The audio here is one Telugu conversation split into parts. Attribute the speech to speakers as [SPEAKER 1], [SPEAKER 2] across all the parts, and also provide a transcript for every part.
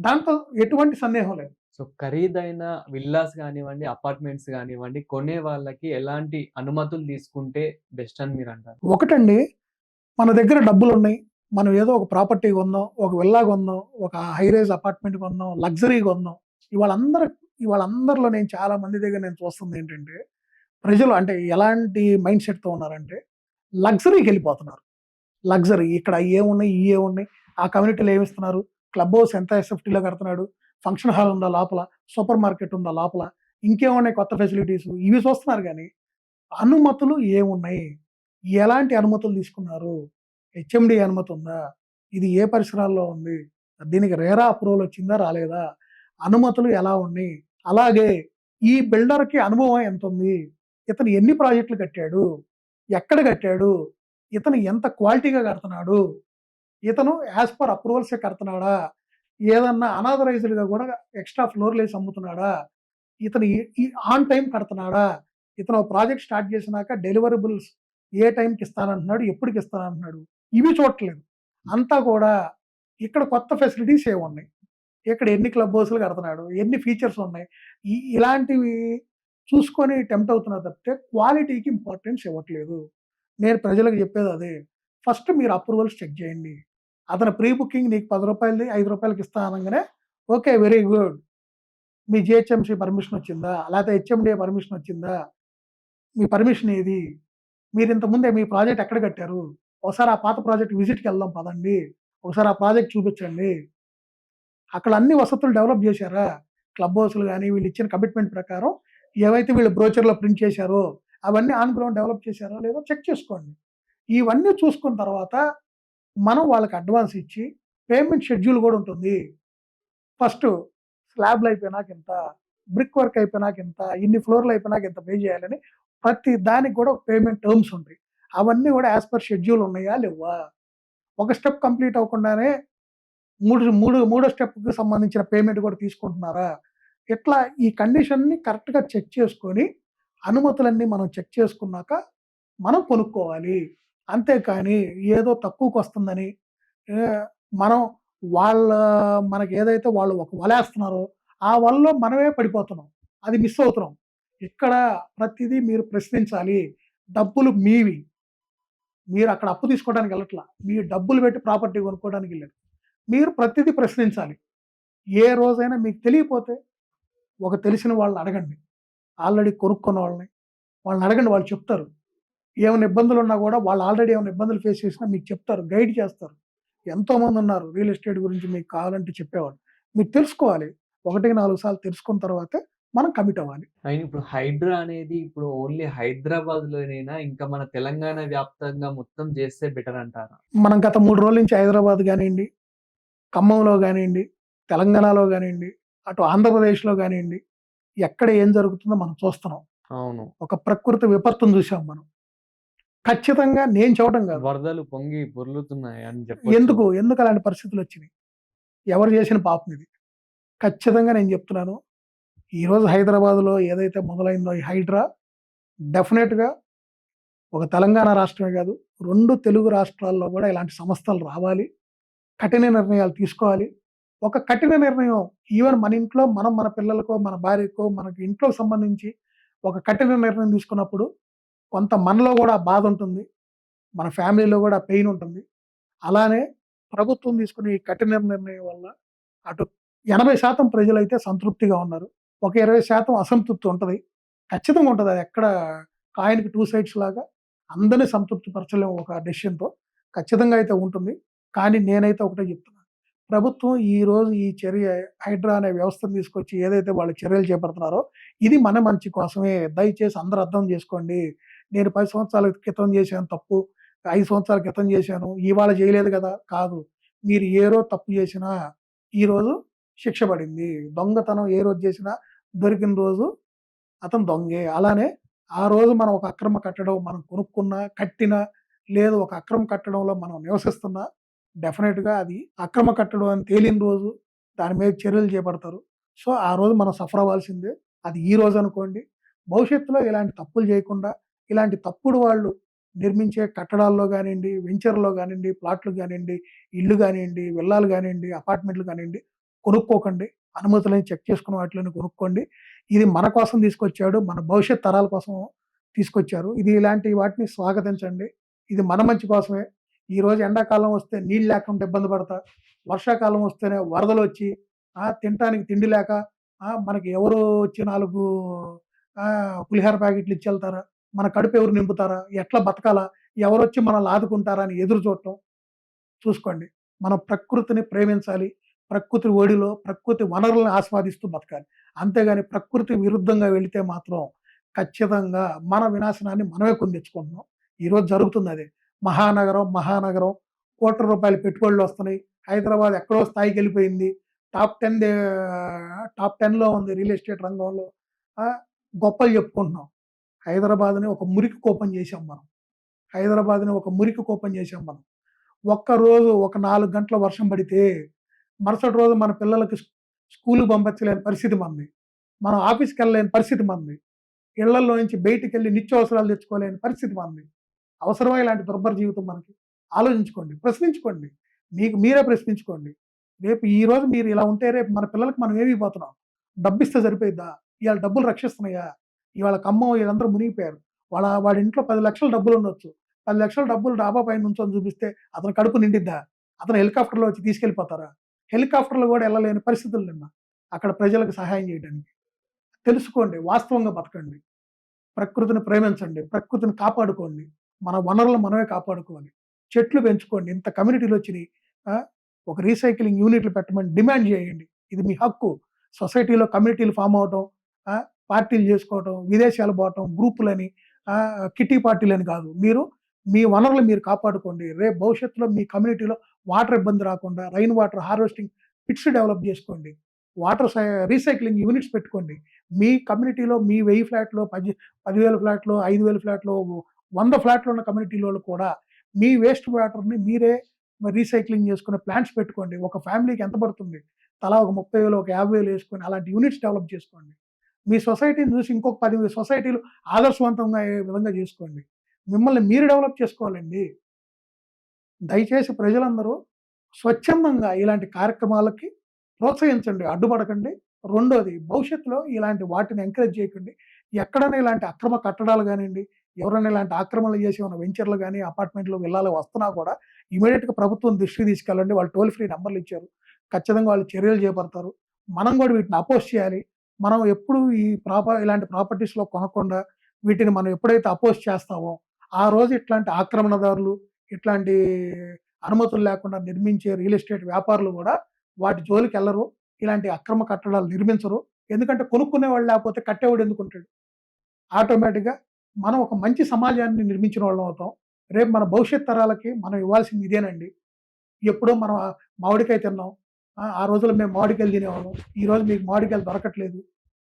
[SPEAKER 1] దాంతో ఎటువంటి సందేహం లేదు
[SPEAKER 2] సో ఖరీదైన విల్లాస్ గానివ్వండి, అపార్ట్మెంట్స్ గానివ్వండి, కొనే వాళ్ళకి ఎలాంటి అనుమతులు తీసుకుంటే బెస్ట్ అని మీరంటారు?
[SPEAKER 1] ఒకటండి మన దగ్గర డబ్బులున్నాయి. మనం ఏదో ఒక ప్రాపర్టీ కొందాం, ఒక విల్లా కొందాం, ఒక హై రైజ్ అపార్ట్మెంట్ కొందాం, లగ్జరీ కొందాం. ఇవాళ అందరు ఇవాళ అందరిలో నేను చాలా మంది దగ్గర నేను చూస్తుంది ఏంటంటే, ప్రజలు అంటే ఎలాంటి మైండ్ సెట్‌తో ఉన్నారంటే, లగ్జరీకి వెళ్ళిపోతున్నారు. లగ్జరీ ఇక్కడ ఏమున్నాయి, ఇయ్యే ఉన్నాయి. ఆ కమ్యూనిటీలో ఏమిస్తున్నారు? క్లబ్ హౌస్ ఎంత ఎస్ఎఫ్టీలో కడుతున్నాడు. ఫంక్షన్ హాల్ ఉందా లోపల, సూపర్ మార్కెట్ ఉందా లోపల, ఇంకేమున్నాయి కొత్త ఫెసిలిటీస్ ఇవి చూస్తున్నారు కానీ అనుమతులు ఏమున్నాయి? ఎలాంటి అనుమతులు తీసుకున్నారు? హెచ్ఎండి అనుమతి ఉందా? ఇది ఏ పరిసరాల్లో ఉంది? దీనికి రేరా అప్రూవల్ వచ్చిందా? రాలేదా? అనుమతులు ఎలా ఉన్నాయి? అలాగే ఈ బిల్డర్‌కి అనుభవం ఎంత ఉంది ఇతను ఎన్ని ప్రాజెక్టులు కట్టాడు? ఎక్కడ కట్టాడు? ఇతను ఎంత క్వాలిటీగా కడుతున్నాడు? ఇతను యాస్ పర్ అప్రూవల్సే కడుతున్నాడా? ఏదన్నా అనాథరైజ్డ్‌గా కూడా ఎక్స్‌ట్రా ఫ్లోర్‌లేసి అమ్ముతున్నాడా? ఇతను ఈ ఆన్ టైం కడుతున్నాడా? ఇతను ప్రాజెక్ట్ స్టార్ట్ చేసినాక డెలివరబుల్స్ ఏ టైంకి ఇస్తానంటున్నాడు? ఎప్పటికి ఇస్తానంటున్నాడు? ఇవి చూడట్లేదు. అంతా కూడా ఇక్కడ కొత్త ఫెసిలిటీస్ ఏమున్నాయి? ఇక్కడ ఎన్ని క్లబ్ హౌస్‌లు కడుతున్నాడు? ఎన్ని ఫీచర్స్ ఉన్నాయి? ఈ ఇలాంటివి చూసుకొని టెంప్ట్ అవుతున్నారు తప్పితే క్వాలిటీకి ఇంపార్టెన్స్ ఇవ్వట్లేదు. నేను ప్రజలకు చెప్పేది అదే. ఫస్ట్ మీరు అప్రూవల్స్ చెక్ చేయండి. అతను ప్రీ బుకింగ్ నీకు పది రూపాయలది ఐదు రూపాయలకి ఇస్తా అనగానే ఓకే. Very good. మీ జిహెచ్ఎంసీ పర్మిషన్ వచ్చిందా? లేకపోతే హెచ్ఎండీఏ పర్మిషన్ వచ్చిందా? మీ పర్మిషన్ ఏది? మీరు ఇంతకుముందే మీ ప్రాజెక్ట్ ఎక్కడ కట్టారు? ఒకసారి ఆ పాత ప్రాజెక్ట్ విజిట్‌కి వెళ్దాం పదండి. ఒకసారి ఆ ప్రాజెక్ట్ చూపించండి. అక్కడ అన్ని వసతులు డెవలప్ చేశారా? క్లబ్ హౌస్‌లు కానీ వీళ్ళు ఇచ్చిన కమిట్మెంట్ ప్రకారం ఏవైతే వీళ్ళు బ్రోచర్‌లో ప్రింట్ చేశారో అవన్నీ ఆన్ గ్రౌండ్ డెవలప్ చేశారో లేదో చెక్ చేసుకోండి. ఇవన్నీ చూసుకున్న తర్వాత మనం వాళ్ళకి అడ్వాన్స్ ఇచ్చి పేమెంట్ షెడ్యూల్ కూడా ఉంటుంది. ఫస్ట్ స్లాబ్‌లు అయిపోయినాక ఇంత, బ్రిక్ వర్క్ అయిపోయినాక ఇంత, ఇన్ని ఫ్లోర్‌లు అయిపోయినాక ఇంత పే చేయాలని ప్రతి దానికి కూడా పేమెంట్ టర్మ్స్ ఉంటాయి. అవన్నీ కూడా యాస్ పర్ షెడ్యూల్ ఉన్నాయా? లేవా ఒక స్టెప్ కంప్లీట్ అవ్వకుండానే మూడు మూడు మూడో స్టెప్‌కి సంబంధించిన పేమెంట్ కూడా తీసుకుంటున్నారా? ఇట్లా ఈ కండిషన్‌ని కరెక్ట్‌గా చెక్ చేసుకొని అనుమతులన్నీ మనం చెక్ చేసుకున్నాక మనం కొనుక్కోవాలి. అంతేకాని ఏదో తక్కువకు వస్తుందని మనం వాళ్ళ మనకి ఏదైతే వాళ్ళు ఒక వలేస్తున్నారో ఆ వలలో మనమే పడిపోతున్నాం. అది మిస్ అవుతున్నాం. ఇక్కడ ప్రతిదీ మీరు ప్రశ్నించాలి. డబ్బులు మీవి. మీరు అక్కడ అప్పు తీసుకోవడానికి వెళ్ళట్లా. మీ డబ్బులు పెట్టి ప్రాపర్టీ కొనుక్కోవడానికి ఎళ్ళారు. మీరు ప్రతిదీ ప్రశ్నించాలి. ఏ రోజైనా మీకు తెలియకపోతే ఒక తెలిసిన వాళ్ళని అడగండి. ఆల్రెడీ కొనుక్కున్న వాళ్ళని. వాళ్ళని అడగండి వాళ్ళు చెప్తారు. ఏమైనా ఇబ్బందులున్నా కూడా వాళ్ళు ఆల్రెడీ ఏమైనా ఇబ్బందులు ఫేస్ చేసినా మీకు చెప్తారు. గైడ్ చేస్తారు. ఎంతోమంది ఉన్నారు రియల్ ఎస్టేట్ గురించి మీకు కావాలంటే చెప్పేవాళ్ళు. మీరు తెలుసుకోవాలి. ఒకటికి 4 సార్లు తెలుసుకున్న తర్వాతే మనం కమిట్ అవ్వాలి.
[SPEAKER 2] అయిన ఇప్పుడు హైడ్రా అనేది ఇప్పుడు ఓన్లీ హైదరాబాద్‌లోనేనా? ఇంకా మన తెలంగాణ వ్యాప్తంగా మొత్తం చేస్తే బెటర్ అంటారా?
[SPEAKER 1] మనం గత 3 రోజుల నుంచి హైదరాబాద్ గానియండి, ఖమ్మంలో గానియండి, తెలంగాణలో గానియండి, అటు ఆంధ్రప్రదేశ్‌లో గానియండి, ఎక్కడ ఏం జరుగుతుందో మనం చూస్తున్నాం.
[SPEAKER 2] అవును.
[SPEAKER 1] ఒక ప్రకృతి విపత్తును చూసాం మనం. ఖచ్చితంగా నేను చెప్పడం కాదు.
[SPEAKER 2] వరదలు పొంగి పొర్లుతున్నాయి అని చెప్పొచ్చు.
[SPEAKER 1] ఎందుకు? ఎందుకు అలాంటి పరిస్థితులొచ్చినాయి? ఎవరు చేసిన పాపం ఇది? ఖచ్చితంగా నేను చెప్తున్నాను. ఈరోజు హైదరాబాద్‌లో ఏదైతే మొదలైందో ఈ హైడ్రా డెఫినిట్‌గా ఒక తెలంగాణ రాష్ట్రమే కాదు, 2 తెలుగు రాష్ట్రాల్లో కూడా ఇలాంటి సంస్థలు రావాలి. కఠిన నిర్ణయాలు తీసుకోవాలి. ఒక కఠిన నిర్ణయం ఈవెన్ మన ఇంట్లో మనం మన పిల్లలకో, మన భార్యకో, మనకి ఇంట్లోకి సంబంధించి ఒక కఠిన నిర్ణయం తీసుకున్నప్పుడు కొంత మనలో కూడా బాధ ఉంటుంది. మన ఫ్యామిలీలో కూడా పెయిన్ ఉంటుంది. అలానే ప్రభుత్వం తీసుకునే ఈ కఠిన నిర్ణయం వల్ల అటు 80% ప్రజలైతే సంతృప్తిగా ఉన్నారు. ఒక 20% అసంతృప్తి ఉంటుంది ఖచ్చితంగా ఉంటుంది అది ఎక్కడ కాయిన్‌కి టూ సైడ్స్ లాగా అందరిని సంతృప్తి పరచలేము ఒక డెసిషన్‌తో. ఖచ్చితంగా అయితే ఉంటుంది. కానీ నేనైతే ఒకటే చెప్తున్నాను ప్రభుత్వం ఈరోజు ఈ చర్య హైడ్రా అనే వ్యవస్థను తీసుకొచ్చి ఏదైతే వాళ్ళు చర్యలు చేపడుతున్నారో ఇది మన మంచి కోసమే. దయచేసి అందరూ అర్థం చేసుకోండి. నేను పది సంవత్సరాల క్రితం చేశాను తప్పు. ఐదు సంవత్సరాల క్రితం చేశాను. ఇవాళ చేయలేదు కదా! కాదు. మీరు ఏ రోజు తప్పు చేసినా ఈరోజు శిక్ష పడింది. దొంగతనం ఏ రోజు చేసినా దొరికిన రోజు అతను దొంగే. అలానే ఆ రోజు మనం ఒక అక్రమ కట్టడం మనం కొనుక్కున్నా, కట్టినా లేదు ఒక అక్రమ కట్టడంలో మనం నివసిస్తున్నా డెఫినెట్గా అది అక్రమ కట్టడం అని తేలిన రోజు దాని మీద చర్యలు చేపడతారు. సో, ఆ రోజు మనం సఫర్ అవ్వాల్సిందే. అది ఈ రోజు అనుకోండి. భవిష్యత్తులో ఇలాంటి తప్పులు చేయకుండా ఇలాంటి తప్పుడు వాళ్ళు నిర్మించే కట్టడాల్లో కానివ్వండి వెంచర్‌లో కానివ్వండి ప్లాట్లు కానివ్వండి ఇల్లు కానివ్వండి విల్లాలు కానివ్వండి అపార్ట్మెంట్లు కానివ్వండి కొనుక్కోకండి. అనుమతులని చెక్ చేసుకున్న వాటిలోనే కొనుక్కోండి. ఇది మన కోసం తీసుకొచ్చాడు మన భవిష్యత్ తరాల కోసం తీసుకొచ్చారు. ఇది ఇలాంటి వాటిని స్వాగతించండి. ఇది మన మంచి కోసమే. ఈరోజు ఎండాకాలం వస్తే నీళ్ళు లేకుండా ఇబ్బంది పడతా. వర్షాకాలం వస్తేనే వరదలు వచ్చి తినటానికి తిండి లేక మనకి ఎవరు వచ్చి నాలుగు పులిహార పులిహోర ప్యాకెట్లు ఇచ్చి వెళ్తారా? మన కడుపు ఎవరు నింపుతారా? ఎట్లా బతకాలా? ఎవరొచ్చి మనల్ని ఆదుకుంటారా అని ఎదురు చూడటం చూసుకోండి. మనం ప్రకృతిని ప్రేమించాలి. ప్రకృతి ఒడిలో ప్రకృతి వనరులను ఆస్వాదిస్తూ బతకాలి. అంతేగాని ప్రకృతి విరుద్ధంగా వెళితే మాత్రం ఖచ్చితంగా మన వినాశనాన్ని మనమే కొందించుకుంటున్నాం ఈరోజు జరుగుతుంది అదే. మహానగరం మహానగరం కోట్ల రూపాయల పెట్టుబడులు వస్తున్నాయి. హైదరాబాద్ ఎక్కడో స్థాయికి వెళ్ళిపోయింది. టాప్ టెన్ టాప్ టెన్లో ఉంది రియల్ ఎస్టేట్ రంగంలో. గొప్పలు చెప్పుకుంటున్నాం. హైదరాబాద్ని ఒక మురికి కోపం చేసాం మనం. హైదరాబాద్ని ఒక మురికి కోపం చేసాం మనం. ఒక్క రోజు ఒక నాలుగు గంటల వర్షం పడితే మరుసటి రోజు మన పిల్లలకి స్కూలు స్కూల్కి పంపించలేని పరిస్థితి మంది. మనం ఆఫీస్కి వెళ్ళలేని పరిస్థితి మంది. ఇళ్ళలో నుంచి బయటికి వెళ్ళి నిత్యావసరాలు తెచ్చుకోలేని పరిస్థితి మంది. అవసరమా ఇలాంటి దుర్భర జీవితం మనకి? ఆలోచించుకోండి ప్రశ్నించుకోండి. మీకు మీరే ప్రశ్నించుకోండి. రేపు ఈ రోజు మీరు ఇలా ఉంటే రేపు మన పిల్లలకి మనం ఏమి పోతున్నాం డబ్బు ఇస్తే సరిపోయిద్దా? ఇవాళ డబ్బులు రక్షిస్తున్నాయా? ఇవాళ కమ్మం వీళ్ళందరూ మునిగిపోయారు. వాళ్ళ వాడి ఇంట్లో పది లక్షల డబ్బులు ఉండొచ్చు. పది లక్షల డబ్బులు డాబా పైన నుంచొని చూపిస్తే అతను కడుపు నిండిద్దా? అతను హెలికాప్టర్లో వచ్చి తీసుకెళ్ళిపోతారా? హెలికాప్టర్లో కూడా వెళ్ళలేని పరిస్థితులు నిన్న. అక్కడ ప్రజలకు సహాయం చేయడానికి. తెలుసుకోండి వాస్తవంగా బతకండి. ప్రకృతిని ప్రేమించండి ప్రకృతిని కాపాడుకోండి. మన వనరులు మనమే కాపాడుకోవాలి. చెట్లు పెంచుకోండి ఇంత కమ్యూనిటీలు వచ్చినాయి. ఒక రీసైక్లింగ్ యూనిట్లు పెట్టమని డిమాండ్ చేయండి. ఇది మీ హక్కు. సొసైటీలో కమ్యూనిటీలు ఫామ్ అవటం పార్టీలు చేసుకోవటం విదేశాలు పోవటం గ్రూపులని ఆ, కిటీ పార్టీలని కాదు. మీరు మీ వనరులు మీరు కాపాడుకోండి. రేపు భవిష్యత్తులో మీ కమ్యూనిటీలో వాటర్ ఇబ్బంది రాకుండా rain water harvesting pits develop చేసుకోండి. వాటర్ రీసైక్లింగ్ యూనిట్స్ పెట్టుకోండి. మీ కమ్యూనిటీలో మీ వెయ్యి ఫ్లాట్లో పది పదివేల ఫ్లాట్లో ఐదు వేల ఫ్లాట్లో వంద ఫ్లాట్లు ఉన్న కమ్యూనిటీలో కూడా మీ వేస్ట్ వాటర్ని మీరే రీసైక్లింగ్ చేసుకునే ప్లాంట్స్ పెట్టుకోండి. ఒక ఫ్యామిలీకి ఎంత పడుతుంది? తలా ఒక ముప్పై వేలు ఒక యాభై వేలు వేసుకొని అలాంటి యూనిట్స్ డెవలప్ చేసుకోండి. మీ సొసైటీని చూసి ఇంకొక పది సొసైటీలు ఆదర్శవంతంగా అయ్యే విధంగా చేసుకోండి. మిమ్మల్ని మీరు డెవలప్ చేసుకోవాలండి. దయచేసి ప్రజలందరూ స్వచ్ఛందంగా ఇలాంటి కార్యక్రమాలకి ప్రోత్సహించండి అడ్డుపడకండి. రెండోది భవిష్యత్తులో ఇలాంటి వాటిని ఎంకరేజ్ చేయకండి. ఎక్కడైనా ఇలాంటి అక్రమ కట్టడాలు కానివ్వండి ఎవరైనా ఇలాంటి ఆక్రమణలు చేసి ఉన్న వెంచర్లు కానీ అపార్ట్మెంట్లు వెళ్ళాలి వస్తున్నా కూడా ఇమీడియట్గా ప్రభుత్వం దృష్టికి తీసుకెళ్ళండి. వాళ్ళు టోల్ ఫ్రీ నెంబర్లు ఇచ్చారు. ఖచ్చితంగా వాళ్ళు చర్యలు చేపడతారు. మనం కూడా వీటిని అపోజ్ చేయాలి. మనం ఎప్పుడు ఈ ప్రాపర్ ఇలాంటి ప్రాపర్టీస్లో కొనకుండా వీటిని మనం ఎప్పుడైతే అపోజ్ చేస్తామో ఆ రోజు ఇట్లాంటి ఆక్రమణదారులు ఇట్లాంటి అనుమతులు లేకుండా నిర్మించే రియల్ ఎస్టేట్ వ్యాపారులు కూడా వాటి జోలికి వెళ్ళరు ఇలాంటి అక్రమ కట్టడాలు నిర్మించరు. ఎందుకంటే కొనుక్కునే వాళ్ళు లేకపోతే కట్టేవాడు ఎందుకుంటాడు? ఆటోమేటిక్గా మనం ఒక మంచి సమాజాన్ని నిర్మించిన వాళ్ళం అవుతాం. రేపు మన భవిష్యత్ తరాలకి మనం ఇవ్వాల్సింది ఇదేనండి. ఎప్పుడో మనం మామిడికాయ తిన్నాం ఆ, రోజుల్లో మేము మామిడికాయలు తినేవాళ్ళం. ఈ రోజు మీకు మామిడికాయలు దొరకట్లేదు.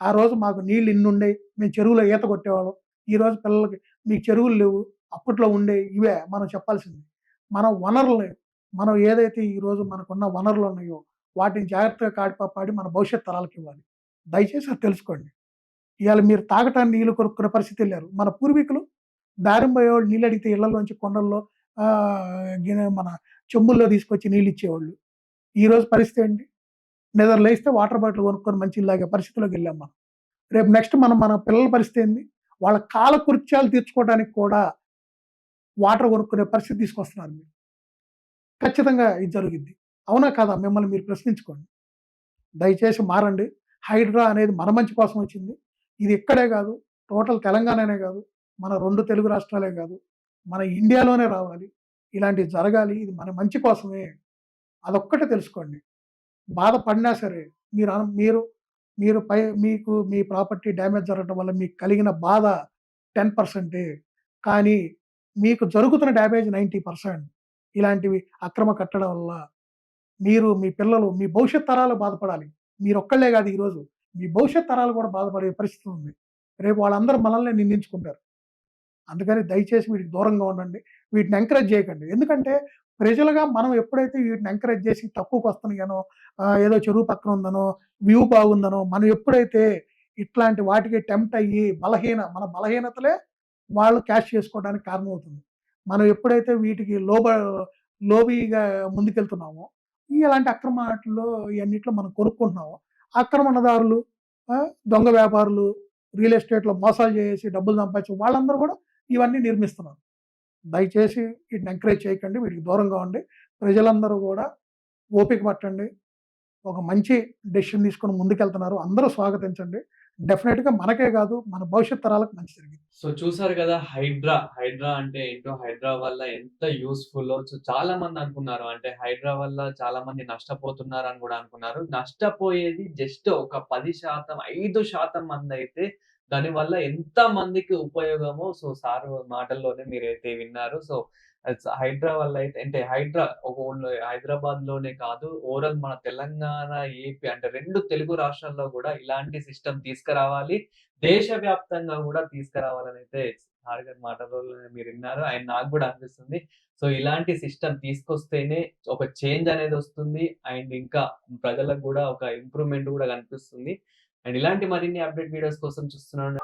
[SPEAKER 1] ఆ రోజు మాకు నీళ్ళు ఇన్ని ఉండే మేము చెరువులో ఈత కొట్టేవాళ్ళం. ఈ రోజు పిల్లలకి మీకు చెరువులు లేవు అప్పట్లో ఉండే ఇవే మనం చెప్పాల్సింది. మన వనరులు మనం ఏదైతే ఈరోజు మనకున్న వనరులు ఉన్నాయో వాటిని జాగ్రత్తగా కాడిపాడి మన భవిష్యత్ తరాలకు ఇవ్వాలి. దయచేసి అది తెలుసుకోండి. ఇవాళ మీరు తాగటానికి నీళ్ళు కొనుక్కునే పరిస్థితి వెళ్ళారు మన పూర్వీకులు దారిం వాళ్ళు నీళ్ళు అడిగితే ఇళ్ళలోంచి కొండల్లో మన చెంబుల్లో తీసుకొచ్చి నీళ్ళు ఇచ్చేవాళ్ళు. ఈరోజు పరిస్థితి ఏంటి? నిద్ర లేస్తే వాటర్ బాటిల్ కొనుక్కొని మంచి ఇలాగే పరిస్థితిలోకి వెళ్ళాం మనం. రేపు నెక్స్ట్ మనం మన పిల్లల పరిస్థితి ఏంది? వాళ్ళ కాల కృత్యాలు తీర్చుకోవడానికి కూడా వాటర్ కొనుక్కునే పరిస్థితి తీసుకొస్తున్నారు మీరు. ఖచ్చితంగా ఇది జరిగింది అవునా కాదా? మిమ్మల్ని మీరు ప్రశ్నించుకోండి. దయచేసి మారండి. హైడ్రా అనేది మన మంచి కోసం వచ్చింది. ఇది ఇక్కడే కాదు. టోటల్ తెలంగాణనే కాదు. మన రెండు తెలుగు రాష్ట్రాలే కాదు. మన ఇండియాలోనే రావాలి. ఇలాంటివి జరగాలి. ఇది మన మంచి కోసమే. అదొక్కటే తెలుసుకోండి. బాధపడినా సరే మీరు మీరు మీరు పై మీకు మీ ప్రాపర్టీ డ్యామేజ్ జరగడం వల్ల మీకు కలిగిన బాధ టెన్ పర్సెంటే కానీ మీకు జరుగుతున్న డ్యామేజ్ నైంటీ పర్సెంట్ ఇలాంటివి అక్రమ కట్టడం వల్ల మీరు మీ పిల్లలు మీ భవిష్యత్ తరాలు బాధపడాలి. మీరు ఒక్కళ్ళే కాదు ఈరోజు. మీ భవిష్యత్ తరాలు కూడా బాధపడే పరిస్థితి ఉంది. రేపు వాళ్ళందరూ మనల్ని నిందించుకుంటారు. అందుకని దయచేసి వీటికి దూరంగా ఉండండి. వీటిని ఎంకరేజ్ చేయకండి. ఎందుకంటే ప్రజలుగా మనం ఎప్పుడైతే వీటిని ఎంకరేజ్ చేసి తక్కువకు వస్తున్నాయనో ఏదో చెరువు పక్కన ఉందనో వ్యూ బాగుందనో మనం ఎప్పుడైతే ఇట్లాంటి వాటికి టెంప్ట్ అయ్యి బలహీన మన బలహీనతలే వాళ్ళు క్యాష్ చేసుకోవడానికి కారణమవుతుంది. మనం ఎప్పుడైతే వీటికి లోబ లోబీగా ముందుకెళ్తున్నామో ఇలాంటి అక్రమ వాటిల్లో ఇవన్నిట్లో మనం కొనుక్కుంటున్నాము ఆక్రమణదారులు దొంగ వ్యాపారులు రియల్ ఎస్టేట్లో మోసాలు చేసి డబ్బులు సంపాదించి వాళ్ళందరూ కూడా ఇవన్నీ నిర్మిస్తున్నారు. దయచేసి వీటిని ఎంకరేజ్ చేయకండి వీటికి దూరంగా ఉండి. ప్రజలందరూ కూడా ఓపిక పట్టండి. ఒక మంచి డెసిషన్ తీసుకొని ముందుకెళ్తున్నారు. అందరూ స్వాగతించండి. డెఫినెట్గా మనకే కాదు మన భవిష్యత్ తరాలకు మంచి జరిగింది.
[SPEAKER 2] సో చూసారు కదా హైడ్రా. హైడ్రా అంటే ఏంటో హైడ్రా వల్ల ఎంత యూస్ఫుల్ సో చాలా మంది అనుకున్నారు. అంటే హైడ్రా వల్ల చాలా మంది నష్టపోతున్నారు అని కూడా అనుకున్నారు. నష్టపోయేది జస్ట్ ఒక పది శాతం ఐదు శాతం మంది అయితే దాని వల్ల ఎంత మందికి ఉపయోగమో సో సార్ మాటల్లోనే మీరైతే విన్నారు. సో హైడ్రా వల్ల అయితే అంటే హైడ్రా ఒక ఓన్లీ హైదరాబాద్లోనే కాదు ఓవరాల్ మన తెలంగాణ ఏపీ అంటే రెండు తెలుగు రాష్ట్రాల్లో కూడా ఇలాంటి సిస్టమ్ తీసుకురావాలి. దేశవ్యాప్తంగా కూడా తీసుకురావాలని అయితే సార్ గారి మాటల్లో మీరు విన్నారు. ఆయన నాకు కూడా అనిపిస్తుంది. సో ఇలాంటి సిస్టమ్ తీసుకొస్తేనే ఒక చేంజ్ అనేది వస్తుంది. అండ్ ఇంకా ప్రజలకు కూడా ఒక ఇంప్రూవ్మెంట్ కూడా కనిపిస్తుంది. అండ్ ఇలాంటి మరిన్ని అప్డేట్ వీడియోస్ కోసం చూస్తున్నాను